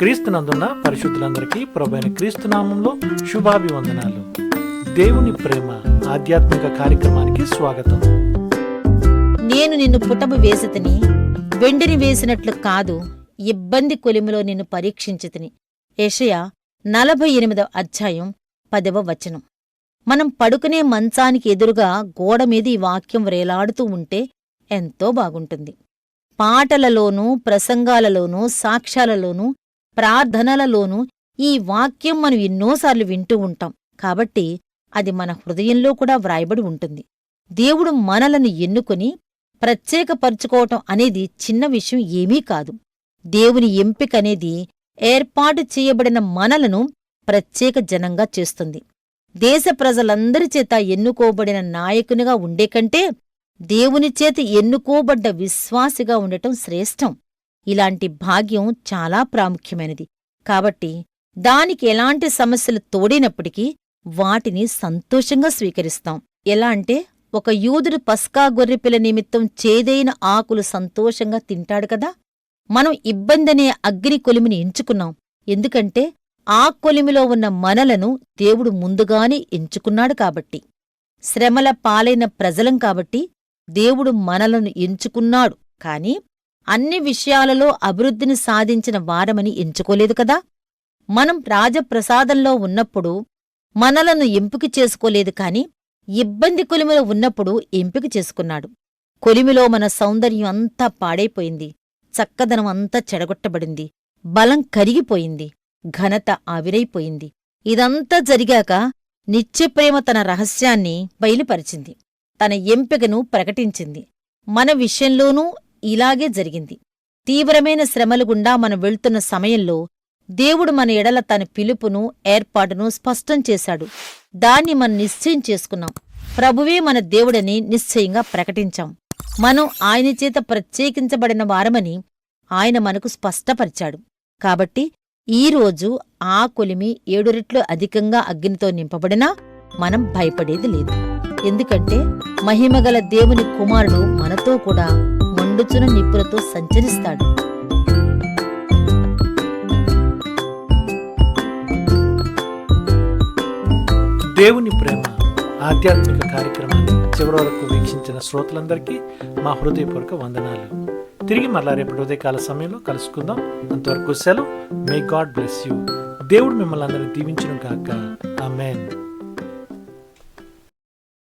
క్రీస్తునందున్న పరిశుద్ధులందరికీ ప్రభైన క్రీస్తు నామంలో శుభాభివందనాలు. దేవుని ప్రేమ ఆధ్యాత్మిక కార్యక్రమానికి స్వాగతం. నేను నిన్ను పుటము వేసితిని వెండిని వేసినట్లు కాదు ఇబ్బంది కొలిమిలో నిన్ను పరీక్షించితిని. ఏషయా నలభై ఎనిమిదవ అధ్యాయం పదవ వచనం. మనం పడుకునే మంచానికి ఎదురుగా గోడ మీద ఈ వాక్యం వ్రేలాడుతూ ఉంటే ఎంతో బాగుంటుంది. పాటలలోనూ ప్రసంగాలలోనూ సాక్ష్యాలలోనూ ప్రార్థనలలోనూ ఈ వాక్యం మనం ఎన్నోసార్లు వింటూ ఉంటాం. కాబట్టి అది మన హృదయంలో కూడా వ్రాయబడి ఉంటుంది. దేవుడు మనలను ఎన్నుకొని ప్రత్యేకపరుచుకోవటం అనేది చిన్న విషయం ఏమీ కాదు. దేవుని ఎంపిక అనేది ఏర్పాటు చేయబడిన మనలను ప్రత్యేక జనంగా చేస్తుంది. దేశ ప్రజలందరి చేత ఎన్నుకోబడిన నాయకునిగా ఉండే కంటే దేవుని చేత ఎన్నుకోబడ్డ విశ్వాసిగా ఉండటం శ్రేష్టం. ఇలాంటి భాగ్యం చాలా ప్రాముఖ్యమైనది. కాబట్టి దానికి ఎలాంటి సమస్యలు తోడినప్పటికీ వాటిని సంతోషంగా స్వీకరిస్తాం. ఎలా అంటే ఒక యూదుడు పస్కా గొర్రెపిల్ల నిమిత్తం చేదైన ఆకులు సంతోషంగా తింటాడు కదా? మనం ఇబ్బందనే అగ్ని కొలిమిని ఎంచుకున్నాం. ఎందుకంటే ఆ కొలిమిలో ఉన్న మనలను దేవుడు ముందుగానే ఎంచుకున్నాడు కాబట్టి. శ్రమల పాలైన ప్రజలం కాబట్టి దేవుడు మనలను ఎంచుకున్నాడు. కాని అన్ని విషయాలలో అభివృద్ధిని సాధించిన వారమని ఎంచుకోలేదు కదా? మనం రాజప్రసాదంలో ఉన్నప్పుడు మనలను ఎంపిక చేసుకోలేదు కాని ఇబ్బంది కొలిమిలో ఉన్నప్పుడు ఎంపిక చేసుకున్నాడు. కొలిమిలో మన సౌందర్యం అంతా పాడైపోయింది. చక్కదనం అంతా చెడగొట్టబడింది. బలం కరిగిపోయింది. ఘనత ఆవిరైపోయింది. ఇదంతా జరిగాక నిత్యప్రేమ తన రహస్యాన్ని బయలుపరిచింది. తన ఎంపికను ప్రకటించింది. మన విషయంలోనూ ఇలాగే జరిగింది. తీవ్రమైన శ్రమలు గుండా మనం వెళ్తున్న సమయంలో దేవుడు మన ఎడల తన పిలుపును ఏర్పాటును స్పష్టం చేశాడు. దాన్ని మనం నిశ్చయం చేసుకున్నాం. ప్రభువే మన దేవుడని నిశ్చయంగా ప్రకటించాం. మనం ఆయన చేత ప్రత్యేకించబడిన వారమని ఆయన మనకు స్పష్టపరిచాడు. కాబట్టి ఈరోజు ఆ కొలిమి ఏడు రెట్లు అధికంగా అగ్నితో నింపబడినా మనం భయపడేది లేదు. ఎందుకంటే మహిమగల దేవుని కుమారుడు మనతో కూడా మండుచున నిప్పులతో సంచరిస్తాడు. దేవుని ప్రేమ ఆధ్యాత్మిక కార్యక్రమాన్ని చివరి వరకు వీక్షించిన శ్రోతలందరికీ మా హృదయపూర్వక వందనాలు. తిరిగి మరలా రేపు ఉదయకాల సమయంలో కలుసుకుందాం. అంతవరకు సెలవు. మే గాడ్ బ్లెస్ యూ దేవుడు మిమ్మల్ని అందరినీ దీవించును కాక ఆమెన్